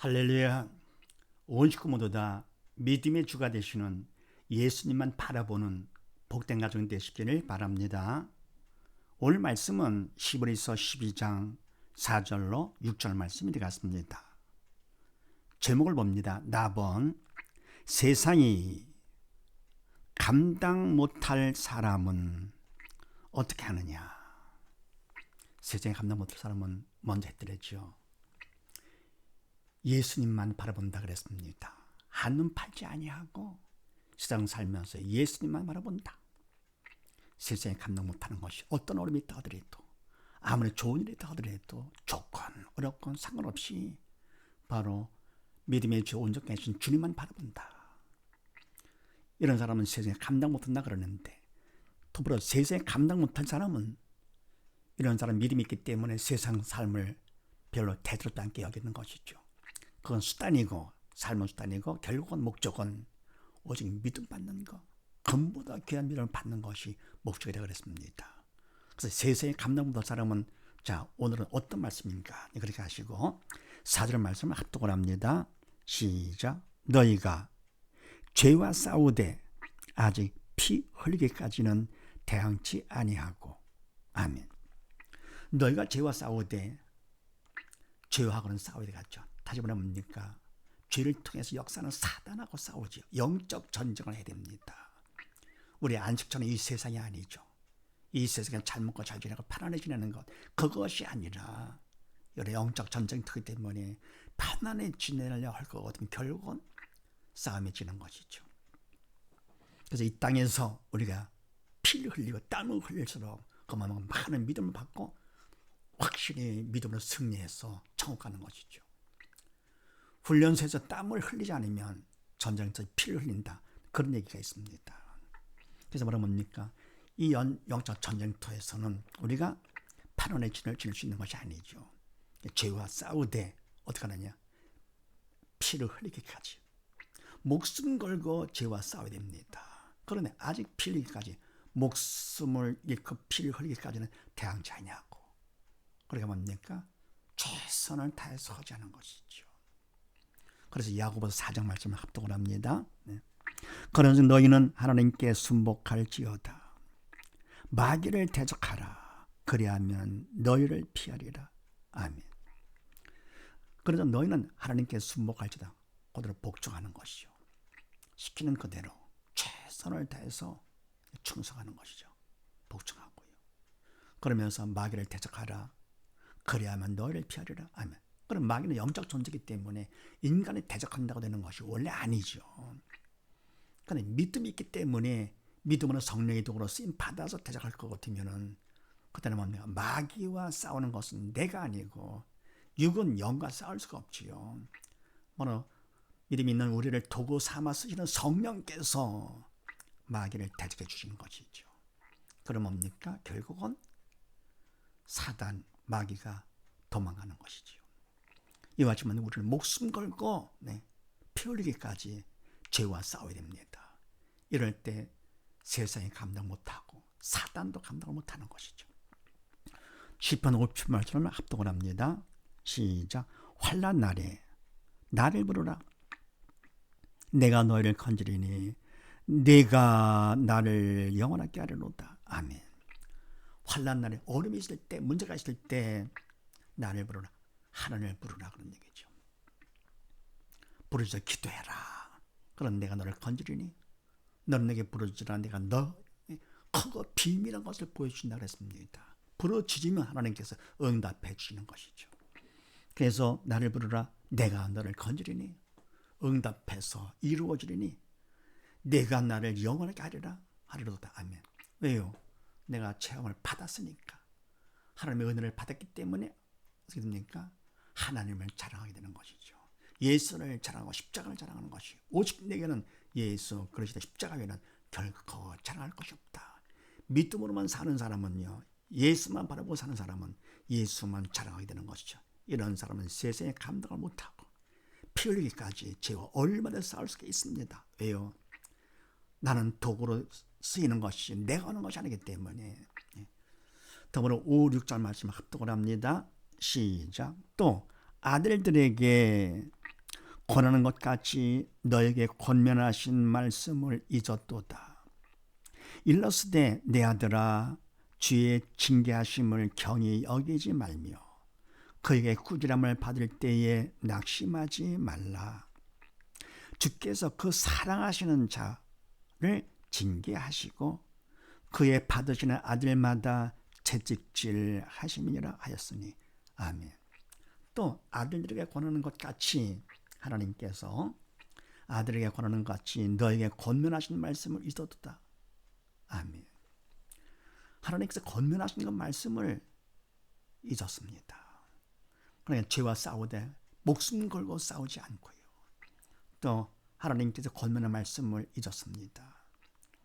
할렐루야. 온 식구 모두 다 믿음의 주가 되시는 예수님만 바라보는 복된 가정 되시기를 바랍니다. 오늘 말씀은 시브리서 12장 4절로 6절 말씀이 되겠습니다. 제목을 봅니다. 나번 세상이 감당 못할 사람은 어떻게 하느냐? 세상에 감당 못할 사람은 먼저 했더랬죠. 예수님만 바라본다 그랬습니다. 한눈 팔지 아니하고 세상 살면서 예수님만 바라본다. 세상에 감당 못하는 것이 어떤 어려움이 있다 하더라도 아무리 좋은 일이 있다 하더라도 조건, 어렵건 상관없이 바로 믿음의 주 온전 계신 주님만 바라본다. 이런 사람은 세상에 감당 못한다 그러는데 더불어 세상에 감당 못한 사람은 이런 사람 믿음이 있기 때문에 세상 삶을 별로 대들었도 않게 여기는 것이죠. 그건 수단이고 삶은 수단이고 결국은 목적은 오직 믿음 받는 것 금보다 귀한 믿음을 받는 것이 목적이 되어 그랬습니다. 그래서 세상에 못한 사람은 자 오늘은 어떤 말씀인가 그렇게 하시고 사절 말씀을 합독을 합니다. 시작 너희가 죄와 싸우되 아직 피 흘리기까지는 대항치 아니하고 아멘. 너희가 죄와 싸우되 죄하고는 싸워야 되겠죠. 다시 말하면 뭡니까? 죄를 통해서 역사는 사단하고 싸우죠. 영적 전쟁을 해야 됩니다. 우리 안식처는 이 세상이 아니죠. 이 세상에 잘 먹고 잘 지내고 편안해 지내는 것 그것이 아니라 여러 영적 전쟁이 되기 때문에 편안해 지내려 할 거거든 결국은 싸움이 지는 것이죠. 그래서 이 땅에서 우리가 피를 흘리고 땀을 흘릴수록 그만큼 많은 믿음을 받고 확실히 믿음으로 승리해서 천국 가는 것이죠. 훈련소에서 땀을 흘리지 않으면 전쟁에서 피를 흘린다. 그런 얘기가 있습니다. 그래서 뭐라 뭡니까? 이 연, 영적 전쟁터에서는 우리가 판원의 진을 지을 수 있는 것이 아니죠. 죄와 싸우되 어떻게 하느냐? 피를 흘리기까지. 목숨 걸고 죄와 싸워야 됩니다. 그런데 아직 피 흘리기까지 목숨을 잃고 피를 흘리기까지는 대항치 않냐고. 그러니까 뭡니까? 최선을 다해서 않은 것이죠. 그래서 야고보서 4장 말씀을 합독을 합니다. 네. 그러나 너희는 하나님께 순복할지어다. 마귀를 대적하라. 그리하면 너희를 피하리라. 아멘. 그래서 너희는 하나님께 순복할지다. 그대로 복종하는 것이죠. 시키는 그대로 최선을 다해서 충성하는 것이죠. 복종하고요. 그러면서 마귀를 대적하라. 그리하면 너희를 피하리라. 아멘. 그럼 마귀는 영적 존재이기 때문에 인간을 대적한다고 되는 것이 원래 아니죠. 그러니까 믿음이 있기 때문에 믿음으로 성령의 도구로 쓰임 받아서 대적할 것 같으면은 그때는 뭡니까? 마귀와 싸우는 것은 내가 아니고 육은 영과 싸울 수가 없지요. 뭐로 믿음 있는 우리를 도구 삼아 쓰시는 성령께서 마귀를 대적해 주시는 것이죠. 그럼 뭡니까? 결국은 사단, 마귀가 도망가는 것이지요. 이와 같이 우리는 목숨 걸고 네, 피 흘리기까지 죄와 싸워야 됩니다. 이럴 때 세상이 감당 못하고 사단도 감당을 못하는 것이죠. 10편 50편 말씀을 합동을 합니다. 시작 환란 날에 나를 부르라 내가 너희를 건지리니 내가 나를 영원하게 하려노다. 아멘. 환란 날에 어려움이 있을 때 문제가 있을 때 나를 부르라. 하나님을 부르라 그런 얘기죠. 부르짖어 기도해라. 그럼 내가 너를 건지리니 너는 내게 부르짖으라 내가 너 크고 비밀한 것을 보여주신다 그랬습니다. 부르짖으면 하나님께서 응답해 주시는 것이죠. 그래서 나를 부르라 내가 너를 건지리니 응답해서 이루어지리니 내가 나를 영원하게 하리라 하리로다 아멘. 왜요? 내가 체험을 받았으니까 하나님의 은혜를 받았기 때문에 어떻게 됩니까? 하나님을 자랑하게 되는 것이죠. 예수를 자랑하고 십자가를 자랑하는 것이 오직 내게는 예수 그러시다 십자가 외에는 결코 자랑할 것이 없다. 믿음으로만 사는 사람은요. 예수만 바라보고 사는 사람은 예수만 자랑하게 되는 것이죠. 이런 사람은 세상에 감당을 못하고 피 흘리기까지 죄와 얼마나 싸울 수가 있습니다. 왜요? 나는 도구로 쓰이는 것이 내가 하는 것이 아니기 때문에 예. 더불어 5, 6절 말씀 합독을 합니다. 시작. 또 아들들에게 권하는 것 같이 너에게 권면하신 말씀을 잊었도다. 일러스되 내 아들아 주의 징계하심을 경히 여기지 말며 그에게 꾸지람을 받을 때에 낙심하지 말라. 주께서 그 사랑하시는 자를 징계하시고 그의 받으시는 아들마다 채찍질 하심이라 하였으니 아멘. 또 아들들에게 권하는 것 같이 하나님께서 아들에게 권하는 것 같이 너에게 권면하신 말씀을 잊어두다. 아멘. 하나님께서 권면하신 그 말씀을 잊었습니다. 그러니까 죄와 싸우되 목숨 걸고 싸우지 않고요. 또 하나님께서 권면의 말씀을 잊었습니다.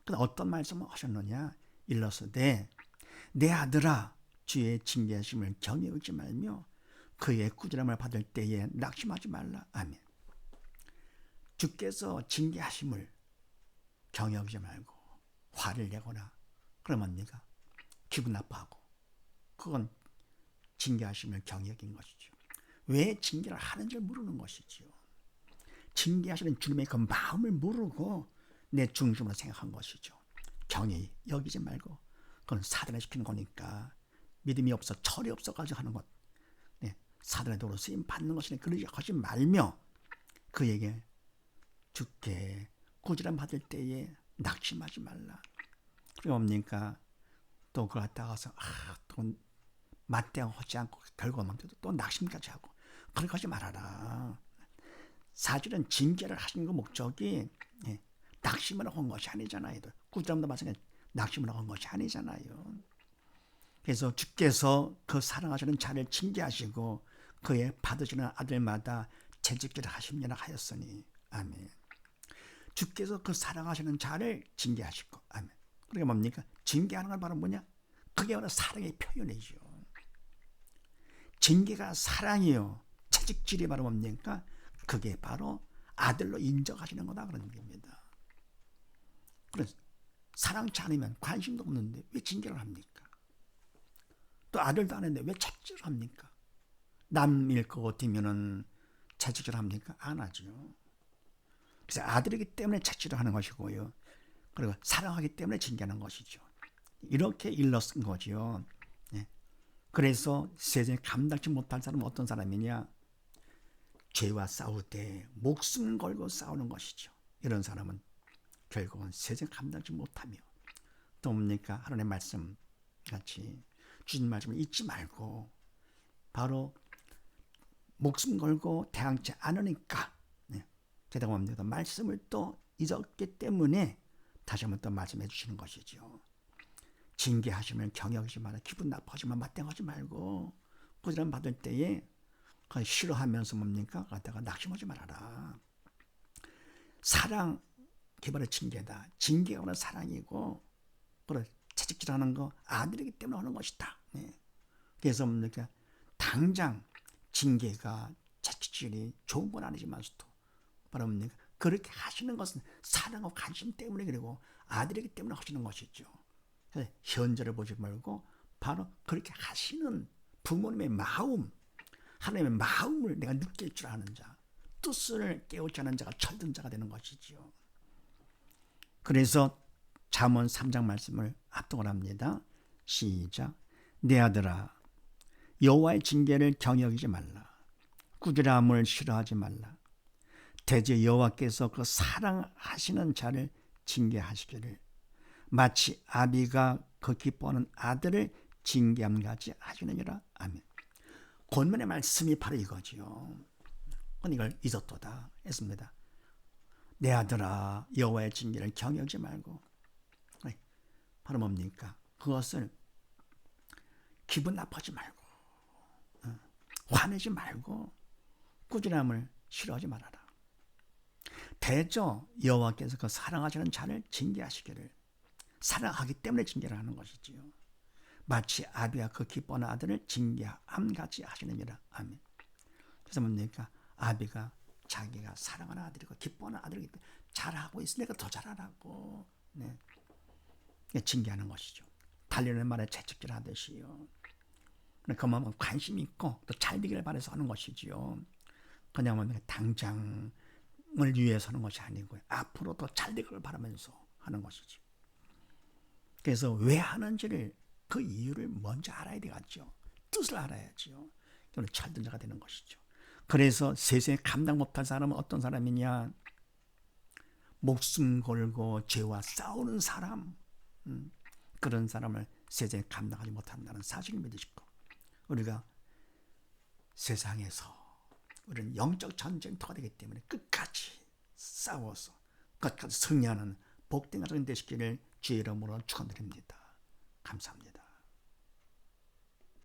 근데 어떤 말씀을 하셨느냐? 일러서되 내 아들아 주의 징계하심을 경외하지 말며 그의 꾸지람을 받을 때에 낙심하지 말라. 아멘. 주께서 징계하심을 경외하지 말고 화를 내거나 그러면 뭡니까? 기분 나빠하고 그건 징계하심을 경외인 것이죠. 왜 징계를 하는지 모르는 것이지요. 징계하시는 주님의 그 마음을 모르고 내 중심으로 생각한 것이죠. 경외 여기지 말고 그건 사단에 시키는 거니까 믿음이 없어 철이 없어 가지고 하는 것. 네, 사단의 도로 쓰임 받는 것이니 그러지 하지 말며 그에게 죽게 꾸지람 받을 때에 낙심하지 말라. 그게 뭡니까? 또 그걸 갖다가서 아, 또 맞대응 하지 않고 결과만 돼도 또 낙심까지 하고 그렇게 하지 말아라. 사실은 징계를 하시는 그 목적이 예, 낙심을 한 것이 아니잖아요. 꾸지람도 마찬가지 낙심을 한 것이 아니잖아요. 그래서 주께서 그 사랑하시는 자를 징계하시고 그의 받으시는 아들마다 채찍질을 하십니다 하였으니 아멘. 주께서 그 사랑하시는 자를 징계하시고 아멘. 그게 뭡니까? 징계하는 걸 바로 뭐냐? 그게 바로 사랑의 표현이죠. 징계가 사랑이요. 채찍질이 바로 뭡니까? 그게 바로 아들로 인정하시는 거다 그런 얘기입니다. 그래서 사랑치 않으면 관심도 없는데 왜 징계를 합니까? 또 아들도 안 했는데 왜 채찍질을 합니까? 남일 것 같으면은 채찍질 합니까? 안 하죠. 그래서 아들이기 때문에 채찍질을 하는 것이고요. 그리고 사랑하기 때문에 징계하는 것이죠. 이렇게 일러쓴 거죠. 네. 그래서 세상에 감당치 못할 사람은 어떤 사람이냐? 죄와 싸울 때 목숨 걸고 싸우는 것이죠. 이런 사람은 결국은 세상 감당치 못하며 또 뭡니까? 하나님의 말씀 같이 주신 말씀을 잊지 말고 바로 목숨 걸고 대항치 않으니까 네. 뭡니까? 말씀을 또 잊었기 때문에 다시 한번 또 말씀해 주시는 것이죠. 징계하시면 경역하지 마라. 기분 나빠하지만 맞대하지 말고 꾸지람 받을 때에 싫어하면서 뭡니까? 갖다가 낙심하지 말아라. 사랑 개발의 징계다. 징계가 오는 사랑이고 그래 채찍질하는 거 아들이기 때문에 하는 것이다. 네. 그래서 뭡니까? 당장 징계가 채찍질이 좋은 건 아니지만서도 바로 뭡니까? 그렇게 하시는 것은 사랑과 관심 때문에 그리고 아들이기 때문에 하시는 것이죠. 현재를 보지 말고 바로 그렇게 하시는 부모님의 마음, 하나님의 마음을 내가 느낄 줄 아는 자, 뜻을 깨우지 않은 자가 철든 자가 되는 것이지요. 그래서 잠언 3장 말씀을 합동을 합니다. 시작. 내 아들아 여호와의 징계를 경여기지 말라. 꾸지람을 싫어하지 말라. 대제 여호와께서 그 사랑하시는 자를 징계하시기를 마치 아비가 그 기뻐하는 아들을 징계함 같이 하시느니라. 아멘. 권면의 말씀이 바로 이거지요. 이걸 잊었도다 했습니다. 내 아들아 여호와의 징계를 경여지 말고 바로 뭡니까? 그것을 기분 나쁘지 말고 어, 화내지 말고 꾸준함을 싫어하지 말아라. 대저 여호와께서 그 사랑하시는 자를 징계하시기를 사랑하기 때문에 징계를 하는 것이지요. 마치 아비와 그 기뻐하는 아들을 징계함 같이 하시느니라. 아멘. 그래서 뭡니까? 아비가 자기가 사랑하는 아들이고 기뻐하는 아들이기 때문에 잘하고 있으니까 더 잘하라고 네. 징계하는 것이죠. 달리는 말에 채찍질 하듯이요. 그 마음은 관심 있고 또 잘 되기를 바라서 하는 것이지요. 그냥 뭐 당장을 위해서 하는 것이 아니고요. 앞으로 더 잘 되기를 바라면서 하는 것이지. 그래서 왜 하는지를 그 이유를 먼저 알아야 되겠죠. 뜻을 알아야지요. 그럼 잘된 자가 되는 것이죠. 그래서 세상에 감당 못할 사람은 어떤 사람이냐? 목숨 걸고 죄와 싸우는 사람, 음, 그런 사람을 세상에 감당하지 못한다는 사실을 믿으시고 우리가 세상에서 우리는 영적 전쟁터가 되기 때문에 끝까지 싸워서 끝까지 승리하는 복된 가정 되시기를 주의 이름으로 축원드립니다. 감사합니다.